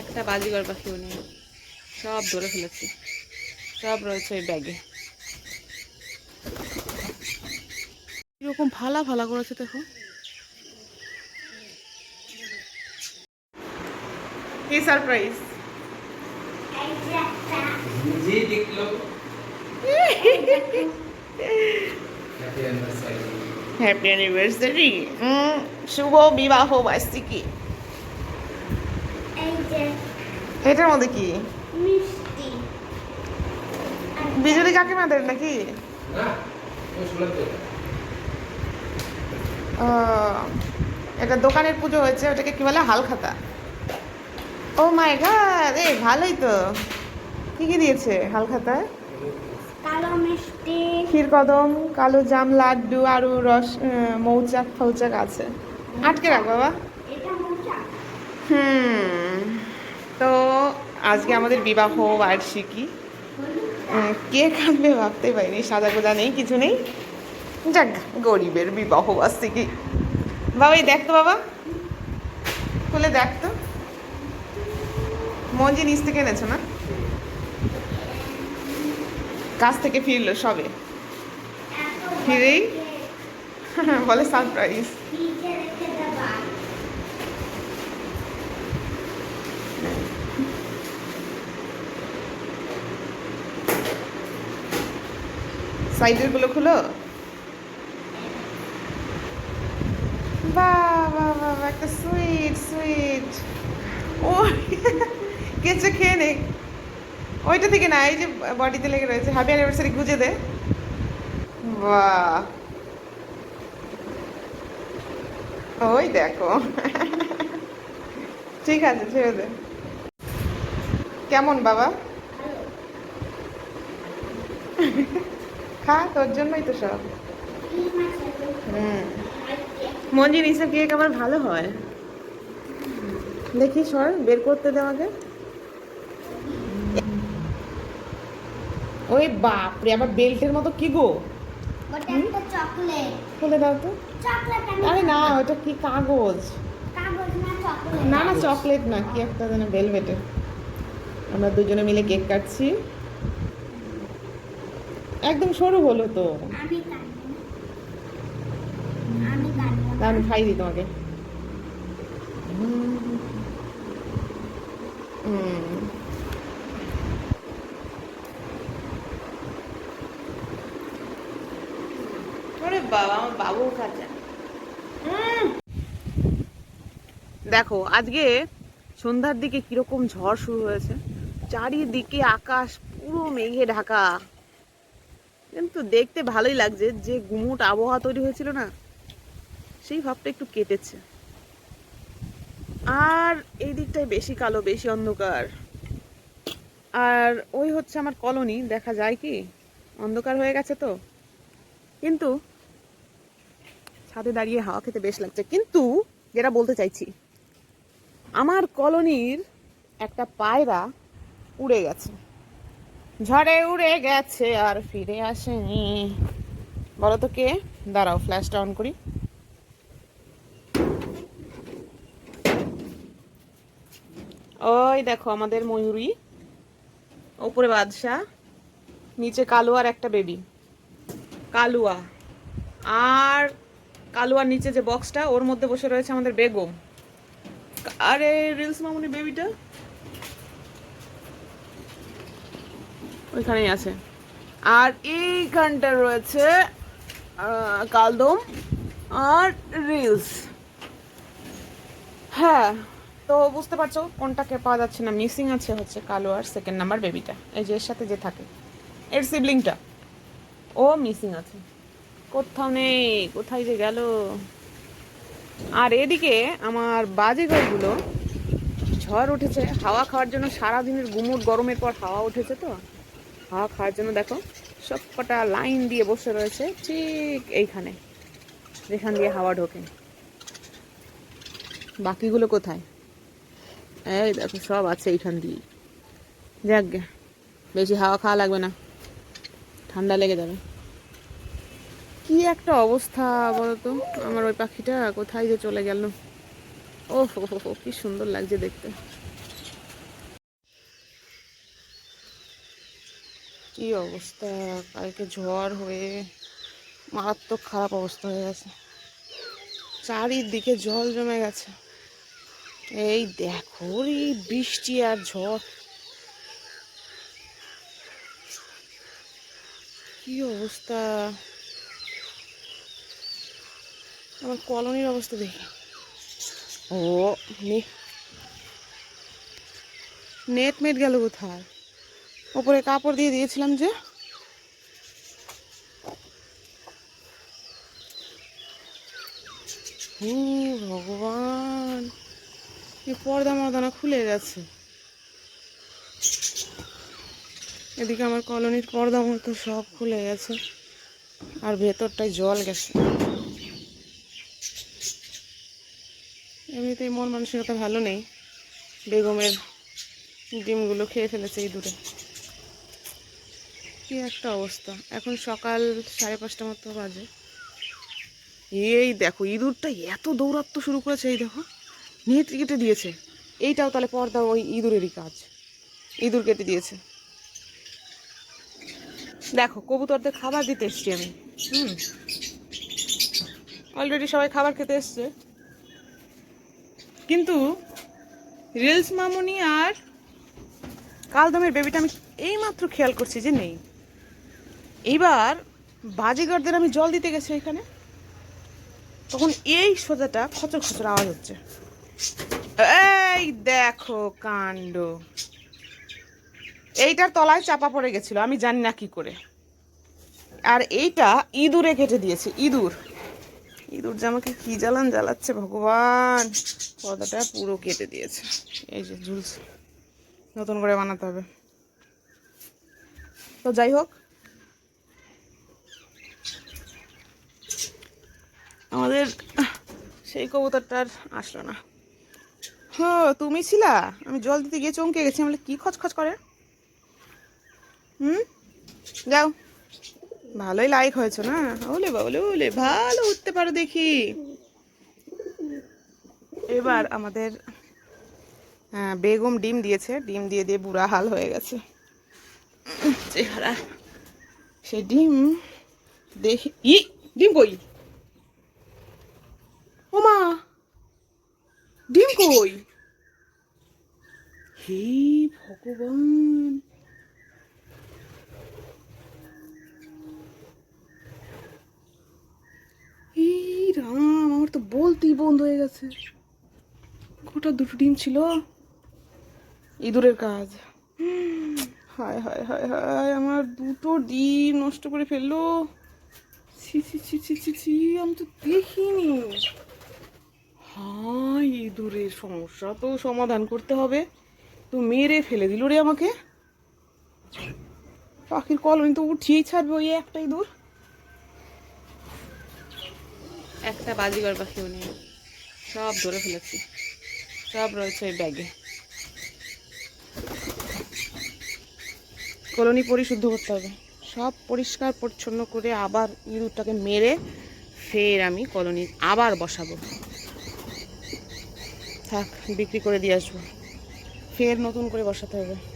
একটা বাজিগর পাখিও নেই। সব ধরে ফেলেছি। সব রয়েছে ওই ব্যাগে। এরকম ফালা ফালা করেছে দেখো। কি সারপ্রাইজ দেখল হ্যাপি অ্যানিভার্সারি শুভ বিবাহ বার্ষিকী। এটার মধ্যে কি? মিষ্টি। বিজলি কাকিমাদের নাকি? ও শুনলাম এটা দোকানের পুজো হয়েছে ওটাকে কি বলে? হালখাতা। ও মাই গড এই ভালোই তো। কি কি দিয়েছে হাল হালখাতায় কালো মিষ্টি। ক্ষীর কদম কালো জাম লাড্ডু আরু রস মৌচাক ফৌচাক আছে। আটকে রাখ বাবা। হুম। তো আজকে আমাদের বিবাহ বার্ষিকী। কে কাঁদবে ভাবতে পারিনি সাজা গোজা নেই, কিছু নেই। যাক, গরিবের বিবাহ বার্ষিকী। বাবা এই দেখ তো বাবা। খুলে দেখ তো। মঞ্জি নিচ থেকে এনেছো না? কাছ থেকে ফিরলো সবে। ফিরেই? বলে সারপ্রাইজ। সাইডেরগুলো খুলো। বাহ, একটা সুইট সুইট ও কেচে খেয়ে নে। ওইটা থেকে না এই যে বডিতে লেগে রয়েছে হ্যাপি অ্যানিভার্সারি গুজে দে। বাহ। ওই দেখো। ঠিক আছে ছেড়ে দে। কেমন বাবা? খা তোর জন্যই তো সব। হুম। মঞ্জি নিসব কেক আবার ভালো হয়। দেখি সর বের করতে দে আমাকে। ওই বাপরে আবার বেল্টের মতো কি গো? খুলে দাও তো। আরে না ওটা কি কাগজ? না না চকলেট না কি একটা যেন ভেলভেটের আমরা দুজনে মিলে কেক কাটছি। একদম সরু হলো তো। আমি খাই দিই তোমাকে। বাবা আমার বাবু খাচ্ছে। দেখো আজকে সন্ধ্যার দিকে কীরকম ঝড় শুরু হয়েছে চারিদিকে আকাশ পুরো মেঘে ঢাকা। কিন্তু দেখতে ভালোই লাগছে যে গুমুট আবহাওয়া তৈরি হয়েছিল না, সেই ভাবটা একটু কেটেছে। আর এই দিকটায় বেশি কালো, বেশি অন্ধকার। আর ওই হচ্ছে আমার কলোনি, দেখা যায় কি? অন্ধকার হয়ে গেছে তো। কিন্তু ছাদে দাঁড়িয়ে হাওয়া খেতে বেশ লাগছে। কিন্তু যেটা বলতে চাইছি, আমার কলোনির একটা পায়রা উড়ে গেছে। ঝড়ে উড়ে গেছে আর ফিরে আসেনি। বলো তো কে? দাঁড়াও ফ্ল্যাশটা অন করি। ওই দেখো, আমাদের ময়ূরী। ওপরে বাদশা নিচে কালুয়ার একটা বেবি কালুয়া। আর কালুয়ার নিচে যে বক্সটা ওর মধ্যে বসে রয়েছে আমাদের বেগম। আরে রিলস মামুনি বেবিটা ওইখানেই আছে। আর এইখানটা রয়েছে কালদম আর রিলস হ্যাঁ তো বুঝতে পারছ কোনটাকে পাওয়া যাচ্ছে না। মিসিং আছে হচ্ছে কালো আর সেকেন্ড নাম্বার বেবিটা এই যে এর সাথে যে থাকে। এর সিবলিংটা ও মিসিং আছে। কোথাও নেই, কোথায় যে গেল। আর এদিকে আমার বাজে ঘরগুলো, ঝড় উঠেছে। হাওয়া খাওয়ার জন্য সারাদিনের গুমুট গরমের পর হাওয়া উঠেছে তো। হাওয়া খাওয়ার জন্য দেখো সব কটা লাইন দিয়ে বসে রয়েছে ঠিক এইখানে যেখান দিয়ে হাওয়া ঢোকে। বাকিগুলো কোথায়? এই দেখো সব আছে এইখান দিয়ে যাক বেশি হাওয়া খাওয়া লাগবে না ঠান্ডা লেগে যাবে। কি একটা অবস্থা বলতো আমার ওই পাখিটা কোথায় যে চলে গেল। ও হো, কি সুন্দর লাগছে দেখতে। কি অবস্থা? কালকে ঝড় হয়ে মারাত্মক খারাপ অবস্থা হয়ে গেছে। চারিদিকে জল জমে গেছে। এই দেখো, এই বৃষ্টি আর ঝড়। কি অবস্থা? আমার কলোনির অবস্থা দেখি। ও নেট মেট গেল কোথায়? ওপরে কাপড় দিয়ে দিয়েছিলাম যে। হুম ভগবান এই পর্দা মর্দানা খুলে গেছে। এদিকে আমার কলোনির পর্দা মতো সব খুলে গেছে, আর ভেতরটায় জল গেছে। এমনিতেই মন মানসিকতা ভালো নেই। বেগমের ডিমগুলো খেয়ে ফেলেছে এই দূরে। কি একটা অবস্থা। এখন সকাল সাড়ে পাঁচটা মতো বাজে। এই দেখো, ইঁদুরটা এত দৌরাত্ম শুরু করেছে, এই দেখো। নেট কেটে দিয়েছে। এইটাও তাহলে পর্দা ওই ইঁদুরেরই কাজ। ইঁদুর কেটে দিয়েছে। দেখো, কবুতরদের খাবার দিতে এসছি আমি। হুম। অলরেডি সবাই খাবার খেতে এসছে। কিন্তু রিলস মামুনি আর কালদমের বেবিটা আমি এইমাত্র খেয়াল করছি যে নেই। এইবার বাজিগরদের আমি জল দিতে গেছি এখানে। তখন এই সোজাটা খচর খচর আওয়াজ হচ্ছে। এই দেখো কাণ্ড। এইটার তলায় চাপা পড়ে গেছিল, আমি জানি না কি করে। আর এইটা ইঁদুরে কেটে দিয়েছে, ইঁদুর। ইঁদুর যে আমাকে কি জ্বালান জ্বালাচ্ছে ভগবান। পর্দাটা পুরো কেটে দিয়েছে। এই যে ঝুলছে। নতুন করে বানাতে হবে। তো যাই হোক আমাদের সেই কবুতরটা আর আসলো না। হো তুমি ছিলা? আমি জল দিতে গিয়ে চমকে গেছি। আমি কি খচখচ করে? হুম? যাও। ভালোই লাইক হয়েছে না? ওলে বাবলে ওলে ভালো উঠতে পারো দেখি। এবার আমাদের হ্যাঁ, বেগম ডিম দিয়েছে। ডিম দিয়ে দিয়ে বুড়া হাল হয়ে গেছে। চেহারা সে ডিম দেখি ই ডিম কই? ও মা ডিম কই? হে ভগবান। এই রাম আমার তো বলতেই বন্ধ হয়ে গেছে। গোটা দুটো ডিম ছিল। ইঁদুরের কাজ। হায় হায় হায় হায় আমার দুটো ডিম নষ্ট করে ফেলল। ছি ছি ছি ছি ছি ছি আমি তো দেখিনি। হায় ইঁদুরের সমস্যা তো সমাধান করতে হবে। তো মেরে ফেলে দিল রে আমাকে। পাখির কলোনি তো উঠিয়েই ছাড়বে ওই একটা ইঁদুর একটা বাজিগর পাখিও নেই সব ধরে ফেলেছি। সব রয়েছে ওই ব্যাগে। কলোনি পরিশুদ্ধ করতে হবে। সব পরিষ্কার পরিচ্ছন্ন করে আবার ইঁদুরটাকে মেরে ফের আমি কলোনি আবার বসাবো। থাক বিক্রি করে দিয়ে আসব। ফের নতুন করে বসাতে হবে।